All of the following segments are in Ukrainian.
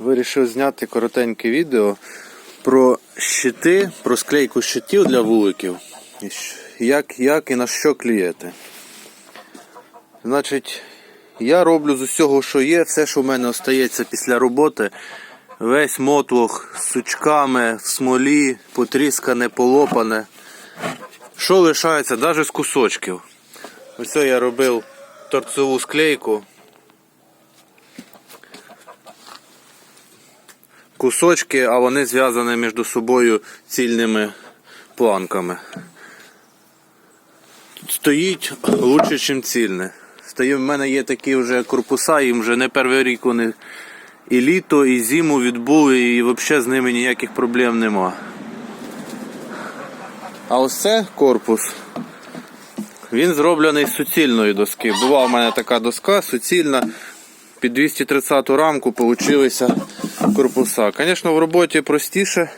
Вирішив зняти коротеньке відео про щити, про склейку щитів для вуликів. Як, як і на що клієти. Значить, я роблю з усього, що є, все, що в мене остається після роботи. Весь мотлох з сучками, в смолі, потріскане, полопане. Що лишається, навіть з кусочків. Ось я робив торцеву склейку. Кусочки, а вони зв'язані між собою цільними планками. Стоїть лучше, ніж цільне. Стоїть, в мене є такі вже корпуса, їм вже не перший рік вони і літо, і зиму відбули, і взагалі з ними ніяких проблем нема. А ось це корпус. Він зроблений з суцільної доски. Була в мене така доска суцільна. Під 230 рамку получилися корпуса. Звісно, в роботі простіше,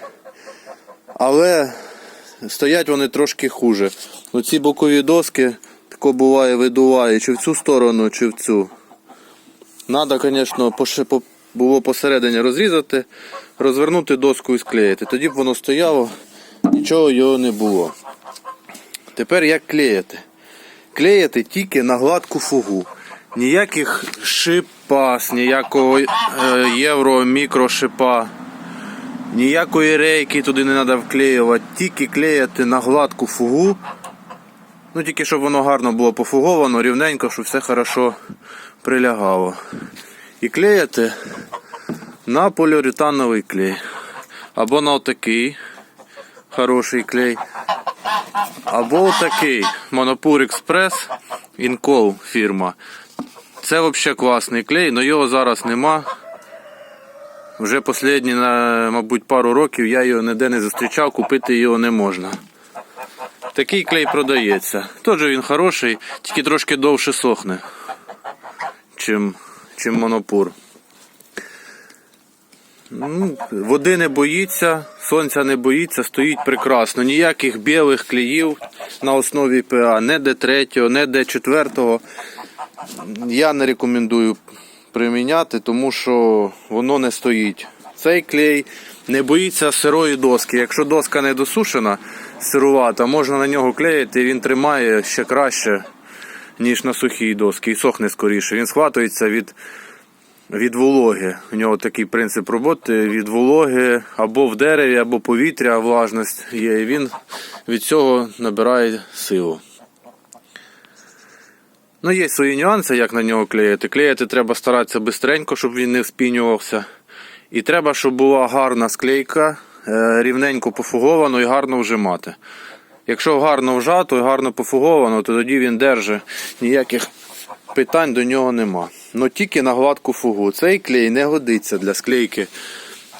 але стоять вони трошки хуже. Оці бокові доски тако буває видуває чи в цю сторону, чи в цю. Надо, звісно, було посередині розрізати, розвернути доску і склеїти. Тоді б воно стояло, нічого його не було. Тепер як клеїти? Клеїти тільки на гладку фугу. Ніяких шипас, ніякого е, євро мікрошипа, ніякої рейки туди не треба вклеювати, тільки клеїти на гладку фугу. Ну тільки щоб воно гарно було пофуговано, рівненько, щоб все хорошо прилягало. І клеїти на поліуретановий клей. Або на отакий хороший клей. Або такий Монопур Експрес Інкол фірма. Це взагалі класний клей, але його зараз нема. Вже останні, мабуть, пару років я його ніде не зустрічав, купити його не можна. Такий клей продається. Теж він хороший, тільки трошки довше сохне, чим, чим монопур. Ну, Води не боїться, сонця не боїться, стоїть прекрасно. Ніяких білих клеїв на основі ПА, не Д3, не Д4. Я не рекомендую приміняти, тому що воно не стоїть. Цей клей не боїться сирої доски. Якщо доска не досушена, сирувата, можна на нього клеїти, і він тримає ще краще, ніж на сухій доскі, і сохне скоріше. Він схватується від від вологи. У нього такий принцип роботи від вологи або в дереві, або повітря, влажність є. І він від цього набирає силу. Ну, є свої нюанси, як на нього клеїти. Клеїти треба старатися швидко, щоб він не вспінювався. І треба, щоб була гарна склейка, е, рівненько пофуговано і гарно вжимати. Якщо гарно вжато і гарно пофуговано, то тоді він держить ніяких питань до нього нема. Ну тільки на гладку фугу. Цей клей не годиться для склейки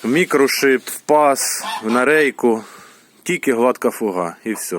в мікрошип, в пас, в нарейку. Тільки гладка фуга і все.